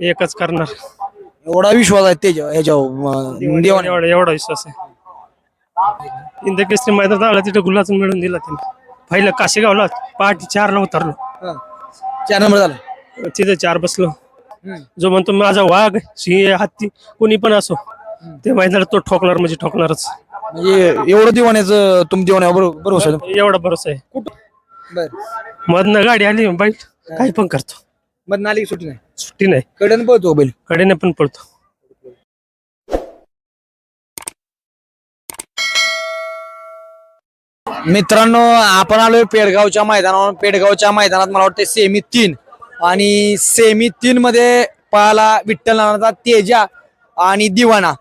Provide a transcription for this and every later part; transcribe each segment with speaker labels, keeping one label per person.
Speaker 1: एकच करणार.
Speaker 2: एवढा विश्वास आहे त्याच्या ह्याच्यावर देवाने.
Speaker 1: एवढा एवढा विश्वास आहे. इंदकेसरी मैदानात आला तिथे गुलाचं मिळून दिला त्याने. पहिलं काशेगावला पहाटे चारला उतरलो.
Speaker 2: चार नंबर झाला.
Speaker 1: तिथे चार बसलो. जो म्हणतो माझा वाघ सिंह हत्ती कोणी पण असो ते मैदानात तो ठोकणार म्हणजे ठोकणारच.
Speaker 2: म्हणजे एवढं दिवाण्याचं तुम दिवाण्यावर बरोबर.
Speaker 1: एवढा भरोसा आहे.
Speaker 2: कुठं? बर.
Speaker 1: मधनं गाडी आली बैल काही पण करतो.
Speaker 2: मग नाली सुटी नाही.
Speaker 1: सुट्टी नाही.
Speaker 2: कडन पळतो बैल.
Speaker 1: कडेने पण पळतो.
Speaker 2: मित्रांनो आपण आलोय पेडगावच्या मैदानावर. पेडगावच्या मैदानात मला वाटतं सेमी तीन. आणि सेमी तीन मध्ये पळाला विठ्ठल नानाचा तेजा आणि दिवाणा.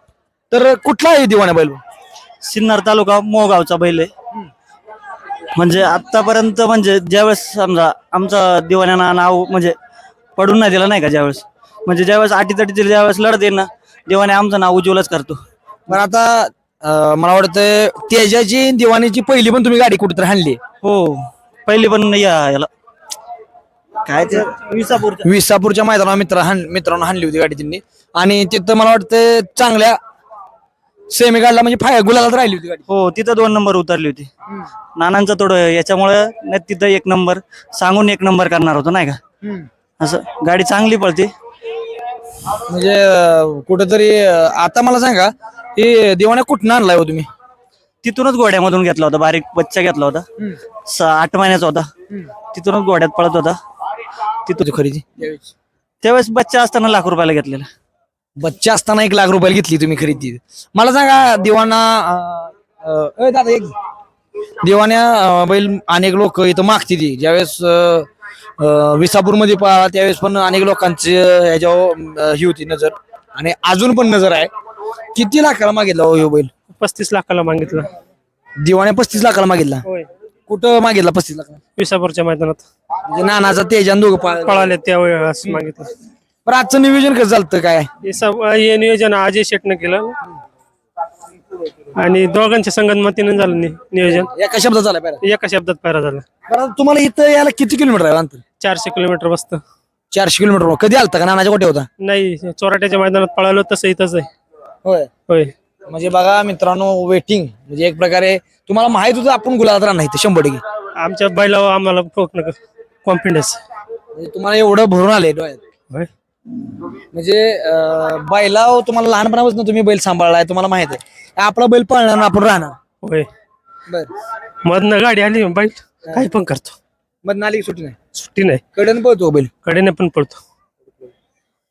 Speaker 2: तर कुठला आहे दिवाणा बैल?
Speaker 3: सिन्नर तालुका मोगावचा बैल आहे. म्हणजे आतापर्यंत म्हणजे ज्यावेळेस समजा आमचा दिवाण्याना नाव म्हणजे पडून नाही दिलं नाही का ज्यावेळेस? म्हणजे ज्यावेळेस अटीतटीतील ज्यावेळेस लढत येईल ना दिवाने आमचं नाव उज्ज्वलच करतो.
Speaker 2: पण आता अं, मला वाटतं तेजाची दिवाणीची पहिली पण तुम्ही गाडी कुठेतरी हाणली.
Speaker 3: हो पहिली पण या याला. काय ते? विसापूरच्या.
Speaker 2: विसापूरच्या मैदानावर मित्र हाण मित्रांनो हाणली होती गाडी त्यांनी. आणि तिथं मला वाटतं चांगल्या सेमी गाडला म्हणजे फाय गुलालात राहिली होती गाडी.
Speaker 3: हो तिथं दोन नंबर उतरली होती. नानांचं थोडं याच्यामुळं नाही तिथं एक नंबर सांगून एक नंबर करणार होतो नाही का? असं? गाडी चांगली पळते?
Speaker 2: म्हणजे अं, कुठंतरी अं, आता मला सांगा हे दिवाण्या कुठनं आणलाय हो तुम्ही?
Speaker 3: तिथूनच गोड्यामधून घेतला होता बारीक बच्चा घेतला होता. स- आठ महिन्याचा होता. तिथूनच गोड्यात पळत होता.
Speaker 2: तुझी खरेदी?
Speaker 3: त्यावेळेस. बच्चा असताना लाख रुपयाला घेतलेला.
Speaker 2: बच्चा असताना एक लाख रुपयाला घेतली तुम्ही खरेदी. मला सांगा दिवाना अं, अं, ए दादा एक दिवाण्या अं, बैल अनेक लोक इथं मागते ती. ज्यावेळेस मध्ये पळाला त्यावेळेस पण अनेक लोकांची ह्याच्यावर ही होती नजर. आणि अजून पण नजर आहे. किती लाखाला मागितला हो ह्यो बैल?
Speaker 1: पस्तीस लाखाला मागितलं.
Speaker 2: दिवाण्या पस्तीस लाखाला मागितला.
Speaker 1: होय.
Speaker 2: कुठं मागितला पस्तीस लाखाला?
Speaker 1: विसापूरच्या मैदानात.
Speaker 2: म्हणजे नानाचा तेजान दोघं पळाले.
Speaker 1: पळाले त्यावेळेस मागितलं.
Speaker 2: बरं आजचं नियोजन कसं चालतं काय?
Speaker 1: हे सब- हे नियोजन अजय शेटनं केलं. आणि दोघांच्या संगनमतीनं झालं नि- नियोजन.
Speaker 2: एका शब्दात झाला पाहिजे
Speaker 1: एका शब्दात पैरा झाला.
Speaker 2: बरं तुम्हाला इथं यायला किती किलोमीटर आहे अंतर?
Speaker 1: चारशे किलोमीटर बसतं.
Speaker 2: चारशे किलोमीटर कधी आलता का? नानाच्या कोठे होता?
Speaker 1: नाही चोराट्याच्या मैदानात पळालो तसं इथंच आहे.
Speaker 2: होय.
Speaker 1: होय.
Speaker 2: म्हणजे बघा मित्रांनो वेटिंग म्हणजे एक प्रकारे तुम्हाला माहीत होतं आपण गुलाबात राहणार इथं शंभर टक्के.
Speaker 1: आमच्या बैलावर आम्हाला कॉन्फिडन्स
Speaker 2: म्हणजे तुम्हाला एवढं भरून आले डोळ्यात.
Speaker 1: होय.
Speaker 2: म्हणजे बैला तुम्हाला लहानपणापासून तुम्ही बैल सांभाळलाय तुम्हाला माहीत आहे. आपला बैल पाळणार आपण राहणार?
Speaker 1: होय.
Speaker 2: बर.
Speaker 1: मधनं गाडी आली बैल काही पण करतो.
Speaker 2: मग नाली सुटी नाही?
Speaker 1: सुट्टी नाही.
Speaker 2: कडन पळतो बैल?
Speaker 1: कडेने पण पळतो.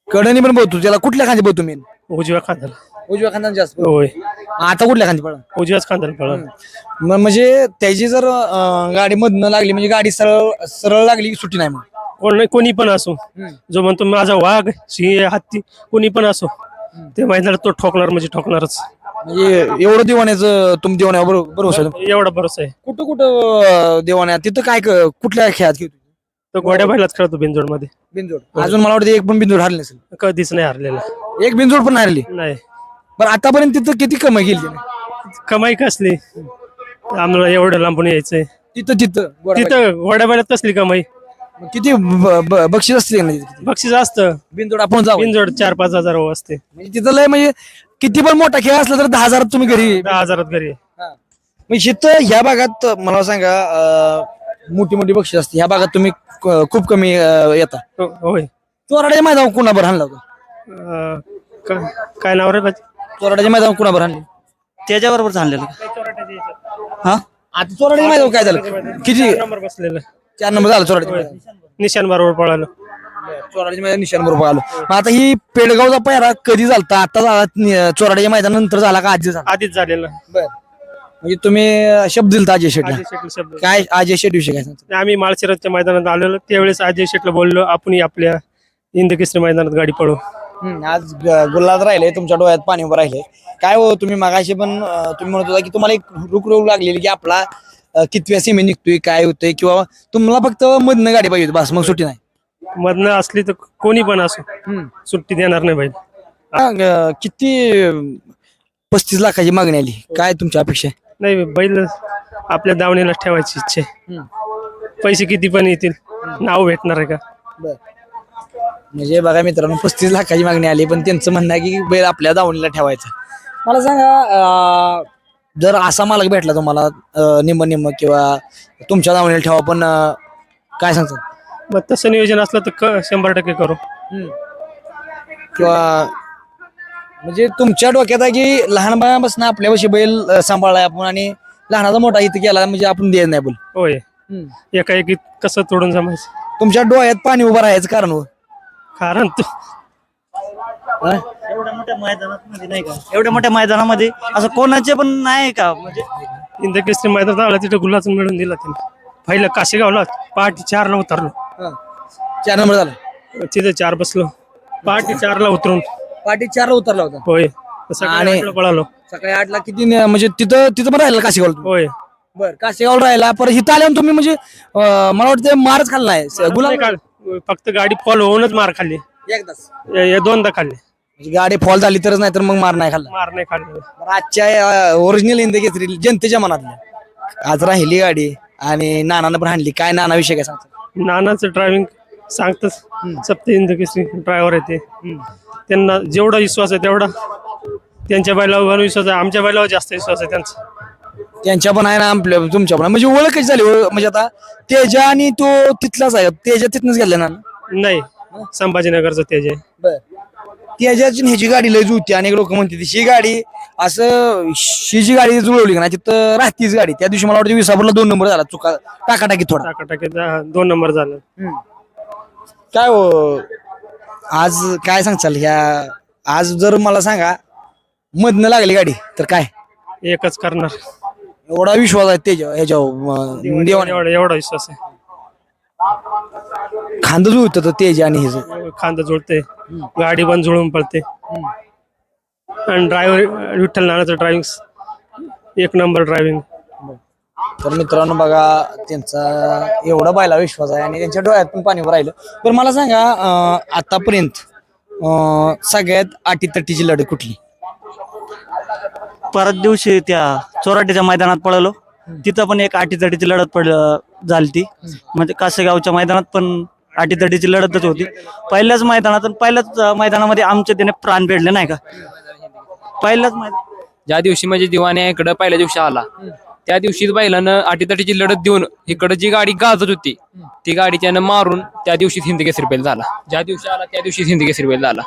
Speaker 2: कडनी पण पळतो? त्याला कुठल्या खांदी पळतो मी
Speaker 1: उजव्या खांद्याला.
Speaker 2: उजव्या खांदा जास्त पळतो.
Speaker 1: होय.
Speaker 2: आता कुठल्या खांदी पळा
Speaker 1: उजव्याच खांद्याला पळा
Speaker 2: म्हणजे त्याची जर अं, गाडी मधनं लागली म्हणजे गाडी सरळ सरळ लागली की सुट्टी नाही मग?
Speaker 1: कोण कोणी पण असो. जो म्हणतो माझा वाघ सिंह हत्ती कोणी पण असो ते मैदानात तो ठोकणार म्हणजे ठोकणारच.
Speaker 2: म्हणजे एवढं दिवाण्याचं तुम दिवाण्या बरोबर भरोसा आहे.
Speaker 1: एवढा भरोसा आहे.
Speaker 2: कुठं कुठं देवाण्या तिथं काय क- कुठल्या खेळात खेळतो?
Speaker 1: तो घोड्या बैलाच खेळतो बिनजोड. मध्ये
Speaker 2: बिनजोड अजून मला वाटतं एक पण बिनजोड हरली नसेल.
Speaker 1: कधीच नाही हरलेला.
Speaker 2: एक बिनजोड पण हरली?
Speaker 1: नाही.
Speaker 2: पण आतापर्यंत तिथं किती कमाई त्याने?
Speaker 1: कमाई कसली? आम्हाला एवढं लांबून यायचंय.
Speaker 2: तिथं तिथं गोडा
Speaker 1: तिथं घोड्या बैलात कसली कमाई?
Speaker 2: किती ब- ब- बक्षीस असते तिथे?
Speaker 1: बक्षीस असतं.
Speaker 2: बिनजोड आपण जाऊ.
Speaker 1: बिनजोड चार पाच हजार असते.
Speaker 2: म्हणजे तिथं लय म्हणजे किती पण मोठा खेळ असला तर दहा हजार तुम्ही घरी
Speaker 1: दहा हजारात घरी.
Speaker 2: म्हणजे इथं ह्या भागात मला सांगा अं, मोठी मोठी बक्षीस असते. ह्या भागात तुम्ही क- खूप कमी अं, येता.
Speaker 1: हो- होय.
Speaker 2: चोराड्याच्या मैदान कुणाबर हाणला होता?
Speaker 1: अं, का- काय नाव रे बाजी
Speaker 2: चोराड्याच्या मैदान कुणाबर हाणले?
Speaker 3: त्याच्याबरोबर झालेलं हा?
Speaker 2: आता चोराड्याच्या मैदान काय झालं? किती?
Speaker 1: नंबर बसलेलं.
Speaker 2: चार नंबर झाला मैदान.
Speaker 1: निशान बरोबर पळालं.
Speaker 2: चोराड्याच्या मैदान निशाण बरोबर आलो मग आता ही पेडगावचा पायरा कधी झालता? आता झाला नि- चोराड्याच्या मैदान नंतर झाला का आजी झाला?
Speaker 1: आधीच झालेलं.
Speaker 2: म्हणजे तुम्ही शब्द दिलता अजय शेटला.
Speaker 1: अजय शेटला शब्द.
Speaker 2: काय अजय शेट विषय काय सांगतो?
Speaker 1: आम्ही माळशिरसच्या मैदानात आलेलो. त्यावेळेस अजय शेटला बोललो आपण आपल्या इंदकेसरी मैदानात गाडी पळू.
Speaker 2: आज ग- गुल्हात राहिले तुमच्या डोळ्यात पाणी उभं राहिले. काय हो तुम्ही मागाशी पण अं, तुम्ही म्हणत होता की तुम्हाला एक रुक रुक लागलेली की आपला अं, कितव्या सीमे निघतोय काय होतंय किंवा तुम्हाला फक्त मधनं गाडी पाहिजे बस मग सुट्टी नाही.
Speaker 1: मधनं असली तर कोणी पण असो सुट्टी देणार नाही बैल
Speaker 2: हा, अं, किती पस्तीस लाखाची मागणी आली? काय तुमची अपेक्षा आहे?
Speaker 1: नाही बैल आपल्या दावणीला ठेवायची इच्छा आहे. पैसे किती पण येतील नाव भेटणार आहे का?
Speaker 2: म्हणजे बघा मित्रांनो पस्तीस लाखाची मागणी आली पण त्यांचं म्हणणं आहे की बैल आपल्या दावणीला ठेवायचा. मला सांगा अं, जर असा मालक भेटला तुम्हाला अं, निम्म निम्म किंवा तुमच्या दावणीला ठेवा पण अं, काय सांगतात?
Speaker 1: मग तसं नियोजन असलं तर क- शंभर टक्के करू.
Speaker 2: किंवा म्हणजे तुमच्या डोक्यात आहे की लहानपणापासून आपल्यापाशी बैल अं, सांभाळलाय आपण आणि लहानाचा मोठा इथं केला म्हणजे आपण देत नाही बोल.
Speaker 1: होय. एकाएकी कसं तोडून जमायचं?
Speaker 2: तुमच्या डोळ्यात पाणी उभं राहायचं कारण हो.
Speaker 1: कारण तू?
Speaker 3: एवढ्या मोठ्या मैदानात नाही का? एवढ्या मोठ्या मैदानामध्ये? असं कोणाचे पण नाही का? म्हणजे
Speaker 1: इंद्रकेसरी मैदानात आला तिथे गुलाचं मिळून दिला त्यांनी पहिलं काशेगावला पहाटे चारला उतरलो.
Speaker 2: चार नंबर झाला.
Speaker 1: तिथे चार बसलो. पहाटे चारला उतरून.
Speaker 2: पाठी चारला उतरला होता.
Speaker 1: होय. सकाळी
Speaker 2: आणि-
Speaker 1: आठला पळालो.
Speaker 2: सकाळी आठला किती न- म्हणजे तिथं तिथं पण राहिला काशीगाव
Speaker 1: होय.
Speaker 2: बर काशीगाव राहिला. परत इथं आल्यावर तुम्ही म्हणजे अं, मला वाटतं मारच खाल्ला आहे गुलाब
Speaker 1: नाही फक्त गाडी फॉल होऊनच मार खाल्ली.
Speaker 2: एकदाच.
Speaker 1: हे- हे दोनदा खाल्ली.
Speaker 2: म्हणजे गाडी फॉल झाली तरच नाही तर मग मार नाही खाल्ला.
Speaker 1: मार नाही खाल्ली.
Speaker 2: बरं, आजच्या ओरिजिनल इंद घेतली जनतेच्या मनातल्या. आज राहिली गाडी आणि नानानं पण हाणली. काय नाना विषय काय सांगतो?
Speaker 1: नानाचं ड्रायव्हिंग सांगतच. सप्त इंद्रकेसरी ड्रायव्हर आहे ते. त्यांना जेवढा विश्वास आहे तेवढा. त्यांच्या बैलावर विश्वास आहे. आमच्या बैलावर जास्त विश्वास आहे त्यांचा.
Speaker 2: त्यांच्या पण आहे ना आपल्या तुमच्या पण आहे. म्हणजे ओळख कशी झाली? ओळख म्हणजे आता तेजा आणि तो तिथलाच आहे. तेजा तिथनच गेला ना
Speaker 1: नाही. संभाजीनगरचं तेज आहे.
Speaker 2: बर. त्याच्याची ह्याची गाडी लय जुळती. अनेक लोक म्हणते ही गाडी असं ही जी गाडी जुळवली का ना तिथं राहतीच गाडी. त्या दिवशी मला वाटतं विसापूरला दोन नंबर झाला. चुका टाकाटाकी थोडा.
Speaker 1: टाकाटाकी दोन नंबर झालं.
Speaker 2: काय हो आज काय सांगचाल ह्या आज जर मला सांगा मधनं लागली गाडी तर काय?
Speaker 1: एकच करणार.
Speaker 2: एवढा विश्वास आहे त्याच्या ह्याच्या देवाने.
Speaker 1: एवढा एवढा विश्वास आहे.
Speaker 2: खांद जुळत तर तेज आणि ह्याचं
Speaker 1: खांद जुळते. गाडी पण जुळून पडते. आणि ड्रायव्हर विठ्ठल नानाचं ड्रायव्हिंग एक नंबर ड्रायव्हिंग
Speaker 2: तर मित्रांनो बघा त्यांचा एवढा बायला विश्वास आहे आणि त्यांच्या डोळ्यात पण पाणी राहिलं. पण मला सांगा अं, आतापर्यंत अं, सगळ्यात अटीतटीची लढत कुठली?
Speaker 3: परत दिवशी त्या चोराटीच्या मैदानात पळलो. तिथं पण एक आटीतटीची लढत पड झाली ती म्हणजे कासेगावच्या मैदानात पण आटीतटीची लढतच होती. पहिल्याच मैदानात आणि पहिल्याच मैदानामध्ये आमचे त्याने प्राण फेडले नाही का? पहिल्याच मैदान
Speaker 4: ज्या दिवशी म्हणजे दिवाने इकडं पहिल्या दिवशी आला त्या दिवशीच बैलानं अटीतटीची लढत देऊन इकडं जी गाडी गाजत होती ती गाडी त्यानं मारून त्या दिवशी हिंदी केसरी बैल झाला. ज्या दिवशी आला त्या दिवशी हिंदी केसरी बैल झाला.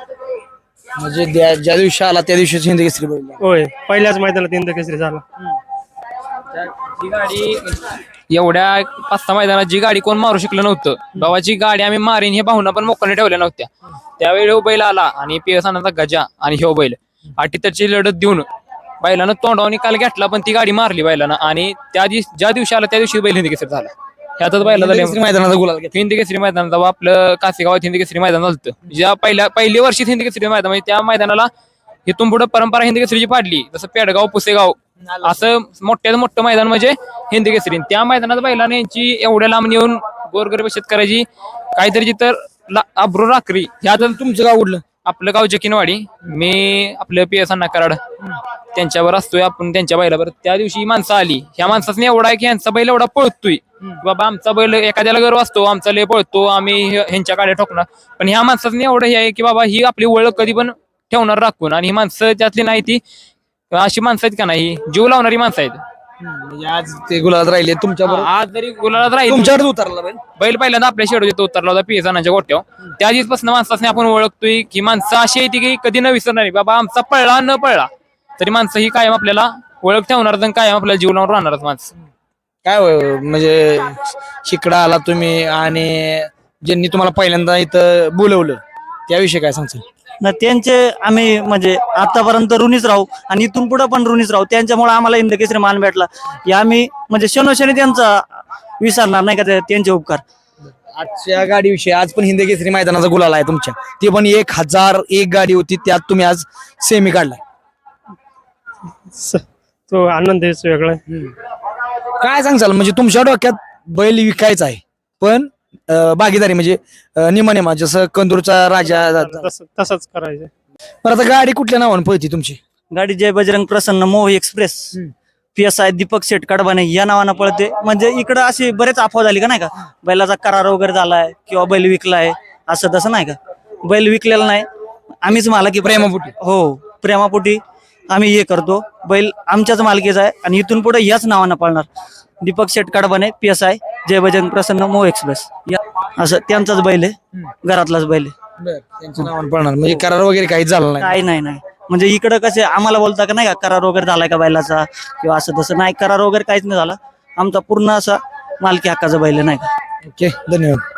Speaker 2: म्हणजे ज्या दिवशी आला त्या दिवशी हिंद केसरी बैल
Speaker 1: होय पहिल्याच मैदानात इंद्रकेसरी झाला.
Speaker 4: जी गाडी एवढ्या पाच सहा मैदानात जी गाडी कोण मारू शकलं नव्हतं. बाबाची गाडी आम्ही मारीन हे भावना पण मोकाने ठेवल्या नव्हत्या. त्यावेळी हो बैल आला आणि पियसानाचा गजा आणि ह्यो बैल. अटीतटची लढत देऊन बैलानं तोंडावणी काल घेतला पण ती गाडी मारली बैलानं. आणि त्या दिवशी ज्या दिवशी आला त्या दिवशी बैल हिंदी केसरी झाला. ह्यातच बैला झाले
Speaker 2: मैदानाचा गुलाल.
Speaker 4: हिंदी केसरी मैदान जेव्हा आपलं कासेगावात हिंदी केसरी मैदान झालं ज्या पहिल्या पहिल्या वर्षीत हिंदी केसरी मैदान म्हणजे त्या मैदानाला इथून पुढे परंपरा हिंदी केसरीची पाडली. जसं पेडगाव पुसेगाव असं मोठ्यात मोठं मैदान म्हणजे हिंदी केसरी. त्या मैदानात बैलाने यांची एवढ्या लांब येऊन गोरगरीब शेतकऱ्याची काहीतरी जिथं अब्रू राखरी ह्या तर
Speaker 2: तुमचं गाव उडलं
Speaker 4: आपलं गाव जकीनवाडी. मी आपलं पी एस अण्णा कराड. त्यांच्यावर असतोय आपण त्यांच्या बैलावर. त्या दिवशी ही माणसं आली. ह्या माणसाने एवढा आहे की यांचा बैल एवढा पळतोय. बाबा आमचा बैल एखाद्याला गर्व असतो आमचा लय पळतो आम्ही ह्यांच्या गाड्या ठोकणार. पण ह्या माणसाने एवढं हे आहे की बाबा ही आपली ओळख कधी पण ठेवणार राखून. आणि ही माणसं त्यातली नाही ती अशी माणसं आहेत का नाही? जीव लावणारी माणसं आहेत.
Speaker 2: म्हणजे आज ते गुलाल राहिले तुमच्या
Speaker 4: आज जरी गुलालात राहील
Speaker 2: तुमच्याकडे उतरला बैल
Speaker 4: बैल पहिल्यांदा आपल्या शेडू तिथं उतरला होता पिएसानाच्या गोट्यावर. त्या दिवसपासून माणसाने आपण ओळखतोय की माणसं अशी आहे ती की कधी न विसरणार. बाबा आमचा पळला न पळला. तरी माणसं ही कायम आपल्याला ओळख ठेवणार आणि कायम आपल्याला जीव लावून राहणारच माणसं.
Speaker 2: काय होय, म्हणजे शिकडा आला तुम्ही आणि ज्यांनी तुम्हाला पहिल्यांदा इथं बोलवलं त्याविषयी काय सांगचाल
Speaker 3: ना त्यांचे आम्ही म्हणजे आतापर्यंत ऋणीच राहू आणि इथून पुढे पण ऋणीच राहू. त्यांच्यामुळे आम्हाला इंदकेसरी मान भेटला. हे आम्ही म्हणजे शनोशनी त्यांचा विसरणार नाही का त्यांचे उपकार.
Speaker 2: आजच्या गाडीविषयी आज पण हिंदी केसरी मैदानाचा गुलाल आहे तुमच्या. ती पण एक हजार एक गाडी होती त्यात तुम्ही आज सेमी काढला
Speaker 1: स- तो आनंद आहे वेगळा आहे.
Speaker 2: काय सांगचाल म्हणजे तुमच्या डोक्यात बैल विकायचा आहे पण अं, भागीदारी म्हणजे अं, निमा निमा जसं कंदूरचा राजा
Speaker 1: तसं तसंच करायचं.
Speaker 2: पण आता गाडी कुठल्या नावाने पळती तुमची?
Speaker 3: गाडी जय बजरंग प्रसन्न मोह express. P S I Deepak Shet कडबाने या नावानं पळते. म्हणजे इकडं अशी बरेच अफवा झाली का नाही का? बैलाचा करार वगैरे झालाय किंवा बैल विकलाय असं तसं नाही का? बैल विकलेला नाही. आम्हीच मालकी
Speaker 2: प्रेमापोटी.
Speaker 3: हो प्रेमापोटी आम्ही हे करतो. बैल आमच्याच मालकीचा आहे आणि इथून पुढे याच नावानं पाळणार. दीपक शेट कडबाने पी एस आय जय बजरंग प्रसन्न मो एक्सप्रेस. या असं त्यांचाच बैल आहे. घरातलाच बैल आहे.
Speaker 2: त्यांच्या नावानं पळणार. म्हणजे करार वगैरे काहीच झालं नाही.
Speaker 3: काय नाही नाही. म्हणजे इकडं कसे आम्हाला बोलता का नाही का करार वगैरे झालाय का बैलाचा? किंवा असं तसं नाही करार वगैरे काहीच नाही झाला. आमचा पूर्ण असा मालकी हक्काचा बैल आहे, नाही का?
Speaker 2: ओके धन्यवाद.